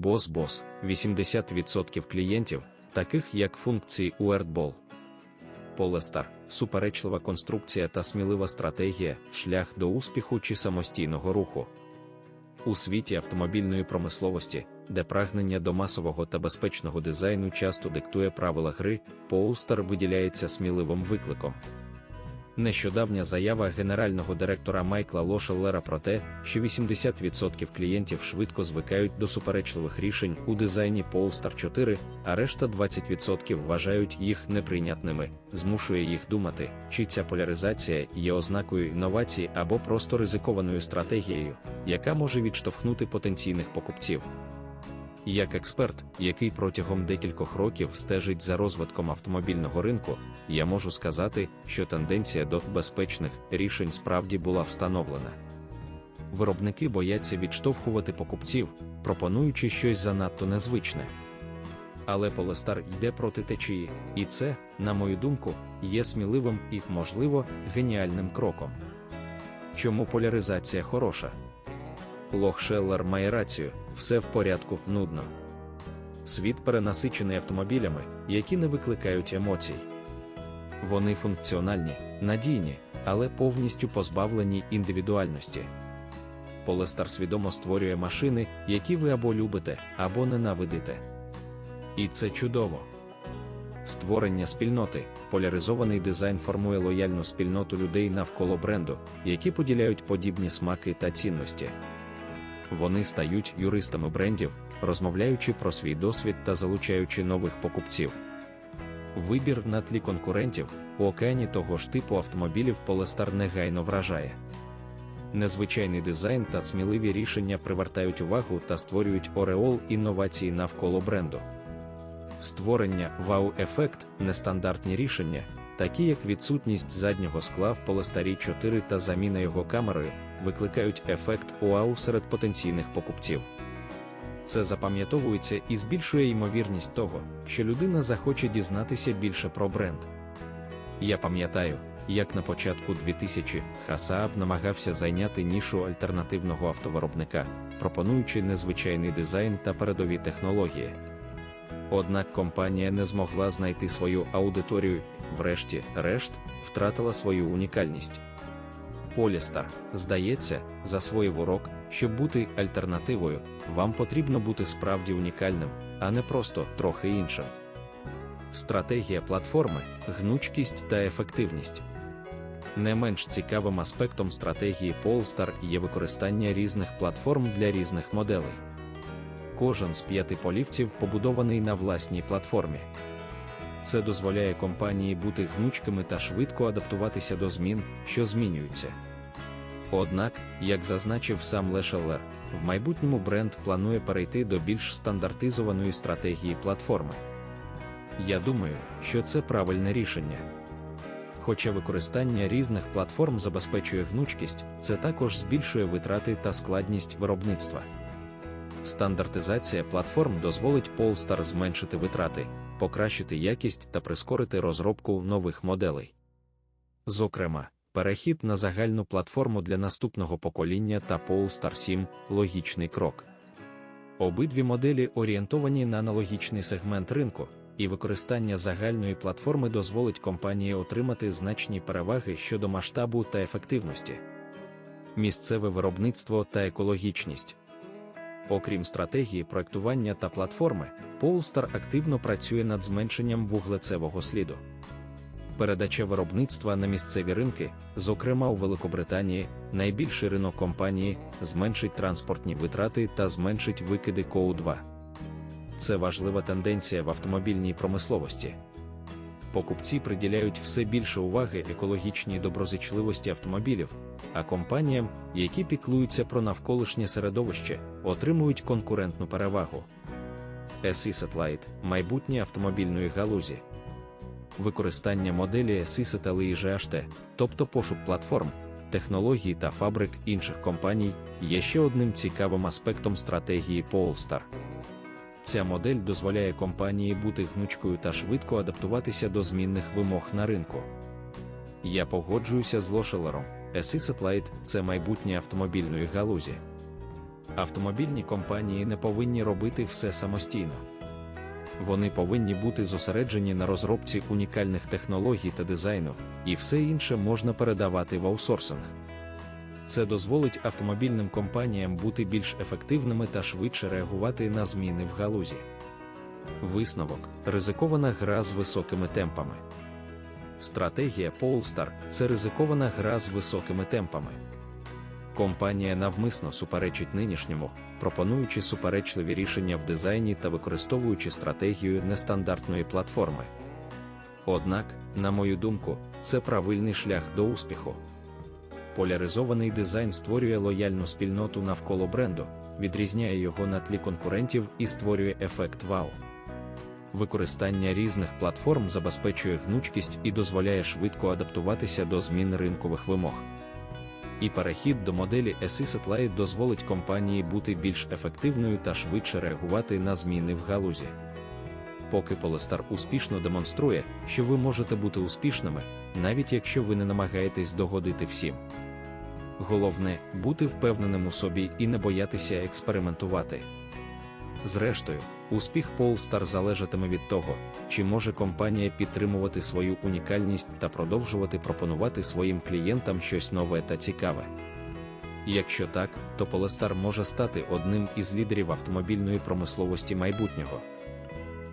BOSS-BOSS 80% клієнтів, таких як функції URTBall. Polestar – суперечлива конструкція та смілива стратегія, шлях до успіху чи самостійного руху. У світі автомобільної промисловості, де прагнення до масового та безпечного дизайну часто диктує правила гри, Polestar виділяється сміливим викликом. Нещодавня заява генерального директора Майкла Лошеллера про те, що 80% клієнтів швидко звикають до суперечливих рішень у дизайні Polestar 4, а решта 20% вважають їх неприйнятними, змушує їх думати, чи ця поляризація є ознакою інновацій або просто ризикованою стратегією, яка може відштовхнути потенційних покупців. Як експерт, який протягом декількох років стежить за розвитком автомобільного ринку, я можу сказати, що тенденція до безпечних рішень справді була встановлена. Виробники бояться відштовхувати покупців, пропонуючи щось занадто незвичне. Але Polestar йде проти течії, і це, на мою думку, є сміливим і, можливо, геніальним кроком. Чому поляризація хороша? Лохшеллер має рацію, все в порядку, нудно. Світ перенасичений автомобілями, які не викликають емоцій. Вони функціональні, надійні, але повністю позбавлені індивідуальності. Полестар свідомо створює машини, які ви або любите, або ненавидите. І це чудово. Створення спільноти, поляризований дизайн формує лояльну спільноту людей навколо бренду, які поділяють подібні смаки та цінності. Вони стають юристами брендів, розмовляючи про свій досвід та залучаючи нових покупців. Вибір на тлі конкурентів у океані того ж типу автомобілів Polestar негайно вражає. Незвичайний дизайн та сміливі рішення привертають увагу та створюють ореол інновацій навколо бренду. Створення вау-ефект, нестандартні рішення, такі як відсутність заднього скла в Polestar 4 та заміна його камерою, викликають ефект УАУ серед потенційних покупців. Це запам'ятовується і збільшує ймовірність того, що людина захоче дізнатися більше про бренд. Я пам'ятаю, як на початку 2000 Хасааб намагався зайняти нішу альтернативного автовиробника, пропонуючи незвичайний дизайн та передові технології. Однак компанія не змогла знайти свою аудиторію, врешті-решт, втратила свою унікальність. Полістар, здається, засвоїв урок, щоб бути альтернативою, вам потрібно бути справді унікальним, а не просто трохи іншим. Стратегія платформи, гнучкість та ефективність. Не менш цікавим аспектом стратегії Polestar є використання різних платформ для різних моделей. Кожен з п'яти полівців побудований на власній платформі. Це дозволяє компанії бути гнучкими та швидко адаптуватися до змін, що змінюються. Однак, як зазначив сам Лешеллер, в майбутньому бренд планує перейти до більш стандартизованої стратегії платформи. Я думаю, що це правильне рішення. Хоча використання різних платформ забезпечує гнучкість, це також збільшує витрати та складність виробництва. Стандартизація платформ дозволить Polestar зменшити витрати, покращити якість та прискорити розробку нових моделей. Зокрема, перехід на загальну платформу для наступного покоління та Polestar 7 логічний крок. Обидві моделі орієнтовані на аналогічний сегмент ринку, і використання загальної платформи дозволить компанії отримати значні переваги щодо масштабу та ефективності, місцеве виробництво та екологічність. Окрім стратегії проектування та платформи, Polestar активно працює над зменшенням вуглецевого сліду. Передача виробництва на місцеві ринки, зокрема у Великобританії, найбільший ринок компанії, зменшить транспортні витрати та зменшить викиди КОУ-2. Це важлива тенденція в автомобільній промисловості. Покупці приділяють все більше уваги екологічній доброзичливості автомобілів, а компаніям, які піклуються про навколишнє середовище, отримують конкурентну перевагу. SE Satellite – майбутнє автомобільної галузі. Використання моделі SE Satellite GHT, тобто пошук платформ, технологій та фабрик інших компаній, є ще одним цікавим аспектом стратегії Polestar. Ця модель дозволяє компанії бути гнучкою та швидко адаптуватися до змінних вимог на ринку. Я погоджуюся з Лошелером. SE Satellite – це майбутнє автомобільної галузі. Автомобільні компанії не повинні робити все самостійно. Вони повинні бути зосереджені на розробці унікальних технологій та дизайну, і все інше можна передавати в аутсорсинг. Це дозволить автомобільним компаніям бути більш ефективними та швидше реагувати на зміни в галузі. Висновок ризикована гра з високими темпами. Стратегія Polestar – це ризикована гра з високими темпами. Компанія навмисно суперечить нинішньому, пропонуючи суперечливі рішення в дизайні та використовуючи стратегію нестандартної платформи. Однак, на мою думку, це правильний шлях до успіху. Поляризований дизайн створює лояльну спільноту навколо бренду, відрізняє його на тлі конкурентів і створює ефект вау. Використання різних платформ забезпечує гнучкість і дозволяє швидко адаптуватися до змін ринкових вимог. І перехід до моделі Assisted Light дозволить компанії бути більш ефективною та швидше реагувати на зміни в галузі. Поки Polestar успішно демонструє, що ви можете бути успішними, навіть якщо ви не намагаєтесь догодити всім. Головне бути впевненим у собі і не боятися експериментувати. Зрештою, успіх Polestar залежатиме від того, чи може компанія підтримувати свою унікальність та продовжувати пропонувати своїм клієнтам щось нове та цікаве. Якщо так, то Polestar може стати одним із лідерів автомобільної промисловості майбутнього.